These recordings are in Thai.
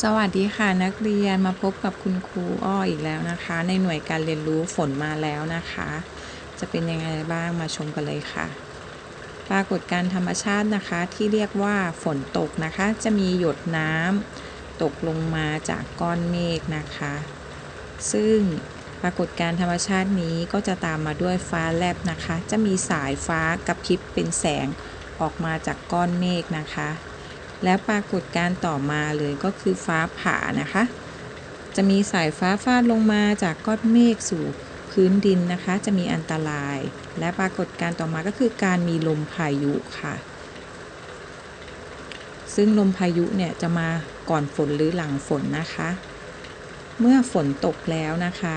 สวัสดีค่ะนักเรียนมาพบกับคุณครูอ้ออีกแล้วนะคะ ในหน่วยการเรียนรู้ฝนมาแล้วนะคะ จะเป็นยังไงบ้างมาชมกันเลยค่ะ ปรากฏการธรรมชาตินะคะที่เรียกว่าฝนตกนะคะ จะมีหยดน้ำตกลงมาจากก้อนเมฆนะคะ ซึ่งปรากฏการธรรมชาตินี้ก็จะตามมาด้วยฟ้าแลบนะคะ จะมีสายฟ้ากระพริบเป็นแสงออกมาจากก้อนเมฆนะคะ แล้วปรากฏการต่อมาเลยก็คือฟ้าผ่านะคะ จะมีสายฟ้าฟาดลงมาจากก้อนเมฆสู่พื้นดินนะคะ จะมีอันตราย และปรากฏการต่อมาก็คือการมีลมพายุค่ะ ซึ่งลมพายุเนี่ยจะมาก่อนฝนหรือหลังฝนนะคะ เมื่อฝนตกแล้วนะคะ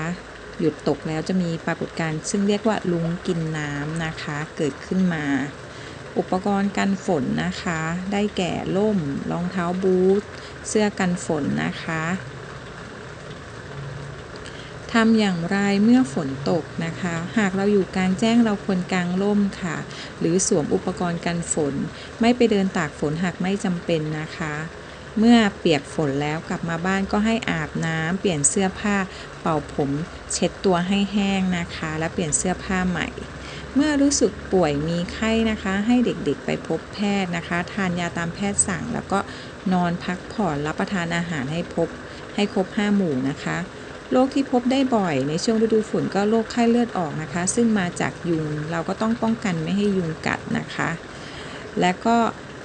หยุดตกแล้วจะมีปรากฏการณ์ซึ่งเรียกว่าลุงกินน้ำนะคะ เกิดขึ้นมา อุปกรณ์กันฝนนะคะ ได้แก่ล่ม รองเท้าบูท เสื้อกันฝนนะคะทำอย่างไรเมื่อฝนตกนะคะ หากเราอยู่กลางแจ้งเราควรกางร่มค่ะ หรือสวมอุปกรณ์กันฝน ไม่ไปเดินตากฝนหากไม่จำเป็นนะคะ เมื่อเปียกฝนแล้วกลับมาบ้านก็ให้อาบน้ำเปลี่ยนเสื้อผ้า เป่าผม เช็ดตัวให้แห้งนะคะ แล้วเปลี่ยนเสื้อผ้าใหม่ เมื่อรู้สึกป่วยมีไข้นะคะ ให้เด็กๆไปพบแพทย์นะคะ ทานยาตามแพทย์สั่ง แล้วก็นอนพักผ่อนรับประทานอาหารให้พบให้ครบ 5 หมู่นะคะโรคที่พบได้บ่อยในช่วงฤดูฝนก็โรคไข้เลือดออกนะคะ ซึ่งมาจากยุงเราก็ต้องป้องกันไม่ให้ยุงกัดนะคะ และก็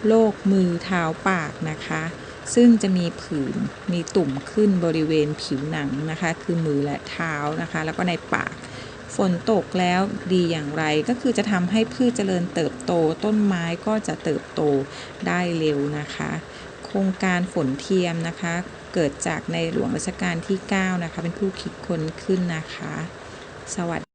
โรคมือเท้าปากนะคะ ซึ่งจะมีผื่นมีตุ่มขึ้นบริเวณผิวหนังนะคะ คือมือและเท้านะคะ แล้วก็ในปาก ฝนตกแล้วดีอย่างไรก็คือจะทำให้พืชเจริญเติบโต ต้นไม้ก็จะเติบโตได้เร็วนะคะ โครงการฝนเทียมนะคะ เกิดจากในหลวงรัชกาลที่ 9 นะคะ เป็นผู้คิดค้นขึ้นนะคะ สวัสดี